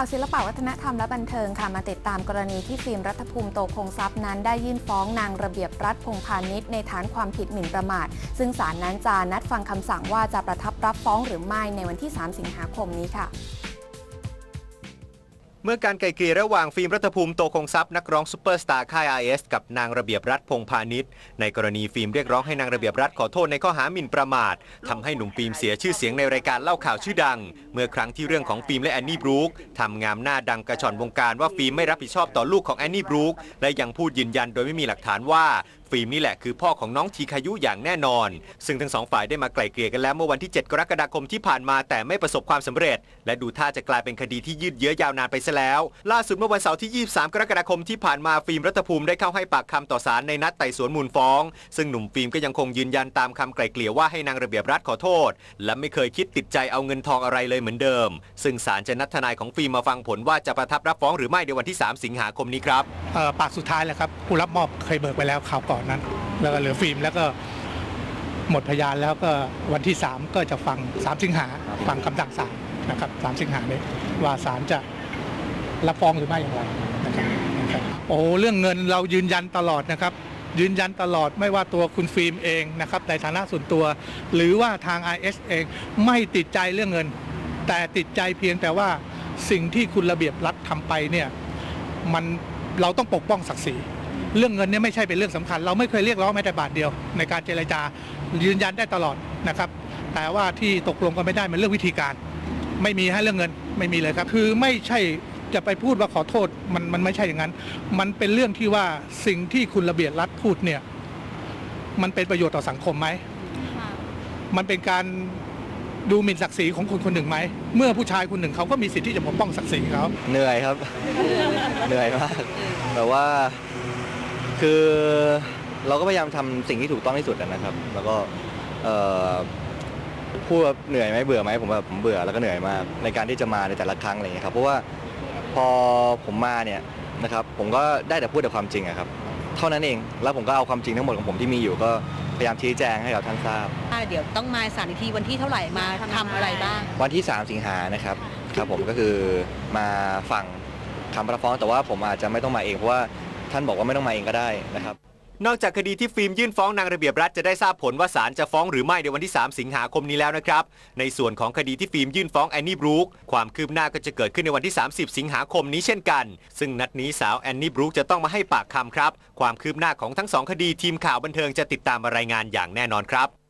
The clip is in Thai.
ข่าวศิลปวัฒนธรรมและบันเทิงค่ะมาติดตามกรณีที่ฟิล์มรัฐภูมิโตคงทรัพย์นั้น ได้ยื่นฟ้องนางระเบียบรัฐพงพาณิชย์ในฐานความผิดหมิ่นประมาท ซึ่งศาลนั้นจะนัดฟังคำสั่งว่าจะประทับรับฟ้องหรือไม่ในวันที่ 3 สิงหาคมนี้ค่ะ เมื่อการไกลเกลี่ยระหว่างฟิล์มรัฐภูมิโตคงทรัพย์นักร้องซูเปอร์สตาร์ค่าย RS กับนางระเบียบรัฐพงพาณิชย์ในกรณีฟิล์มเรียกร้องให้นางระเบียบรัฐขอโทษในข้อหาหมิ่นประมาททำให้หนุ่มฟิล์มเสียชื่อเสียงในรายการเล่าข่าวชื่อดัง เมื่อครั้งที่เรื่องของฟิล์มและแอนนี่บรูคทำงามหน้าดังกระชอนวงการว่าฟิล์มไม่รับผิดชอบต่อลูกของแอนนี่บรูคและยังพูดยืนยันโดยไม่มีหลักฐานว่า ฟิล์มนี่แหละคือพ่อของน้องทีคายุอย่างแน่นอน ซึ่งทั้งสองฝ่ายได้มาไกล่เกลี่ยกันแล้วเมื่อวันที่ 7 กรกฎาคมที่ผ่านมาแต่ไม่ประสบความสำเร็จ และดูท่าจะกลายเป็นคดีที่ยืดเยื้อยาวนานไปซะแล้ว ล่าสุดเมื่อวันเสาร์ที่ 23 กรกฎาคมที่ผ่านมาฟิล์มรัฐภูมิได้เข้าให้ปากคำต่อศาลในนัดไต่สวนมูลฟ้อง ซึ่งหนุ่มฟิล์มก็ยังคงยืนยันตามคำไกล่เกลี่ยว่าให้นางระเบียบรัฐขอโทษ และไม่เคยคิดติดใจเอาเงินทองอะไรเลยเหมือนเดิม ซึ่งศาลจะนัดทนายของฟิล์มมาฟังผลว่าจะประทับรับฟ้องหรือไม่ในวันที่ 3 สิงหาคมนี้ครับปากสุดท้ายแหละครับผู้รับมอบเคยเบิกไปแล้วข่าวก่อนนั้น แล้วก็เหลือฟิล์มแล้วก็หมดพยานแล้วก็วันที่ 3 ก็จะฟัง 3 สิงหาฟังคำสั่งศาลนะครับ3สิงหานี้ว่าศาลจะรับฟ้องหรือไม่อย่างไรนะครับโอ้เรื่องเงินเรายืนยันตลอดนะครับ ยืนยันตลอดไม่ว่าตัวคุณฟิล์มเองนะครับในฐานะส่วนตัว หรือว่าทาง IS เองไม่ติดใจเรื่องเงิน แต่ติดใจเพียงแต่ว่าสิ่งที่คุณระเบียบรัฐทำไปเนี่ยมันเราต้องปกป้องศักดิ์ศรี เรื่องเงินเนี่ยไม่ใช่เป็นเรื่องสำคัญ เราไม่เคยเรียกร้องแม้แต่บาทเดียว ในการเจรจายืนยันได้ตลอดนะครับแต่ว่าที่ตกลงกันไม่ได้มันเรื่องวิธีการ ไม่มีให้เรื่องเงินไม่มีเลยครับ คือไม่ใช่จะไปพูดว่าขอโทษมันมันไม่ใช่อย่างนั้น มันเป็นเรื่องที่ว่าสิ่งที่คุณระเบียบรัฐพูดเนี่ยมันเป็นประโยชน์ต่อสังคมไหมมันเป็นการดูหมิ่นศักดิ์ศรีของคนคนหนึ่งไหม เมื่อผู้ชายคนหนึ่งเขาก็มีสิทธิ์ที่จะปกป้องศักดิ์ศรีเขาเหนื่อยครับ เหนื่อยมากแบบว่า คือเราก็พยายามทำสิ่งที่ถูกต้องที่สุดอะนะครับ แล้วก็เอ่อพูดว่าเหนื่อยไหมเบื่อไหมผมแบบผมเบื่อแล้วก็เหนื่อยมากในการที่จะมาในแต่ละครั้งอะไรอย่างเงี้ยครับเพราะว่าพอผมมาเนี่ยนะครับผมก็ได้แต่พูดแต่ความจริงอะครับเท่านั้นเองแล้วผมก็เอาความจริงทั้งหมดของผมที่มีอยู่ก็พยายามชี้แจงให้กับท่านทราบอ่าเดี๋ยวต้องมาสารอีกทีวันที่เท่าไหร่มาทำอะไรบ้าง วันที่ 3 สิงหานะครับครับผมก็คือมาฟังคำรับฟ้องแต่ว่าผมอาจจะไม่ต้องมาเองเพราะว่า ท่านบอกว่าไม่ต้องมาเองก็ได้นะครับ นอกจากคดีที่ฟิล์มยื่นฟ้องนางระเบียบรัฐจะได้ทราบผลว่าศาลจะฟ้องหรือไม่ในวันที่ 3 สิงหาคมนี้แล้วนะครับ ในส่วนของคดีที่ฟิล์มยื่นฟ้องแอนนี่บรูคความคืบหน้าก็จะเกิดขึ้นในวันที่ 30 สิงหาคมนี้เช่นกัน ซึ่งนัดนี้สาวแอนนี่บรูคจะต้องมาให้ปากคำครับ ความคืบหน้าของทั้งสองคดีทีมข่าวบันเทิงจะติดตามมารายงานอย่างแน่นอนครับ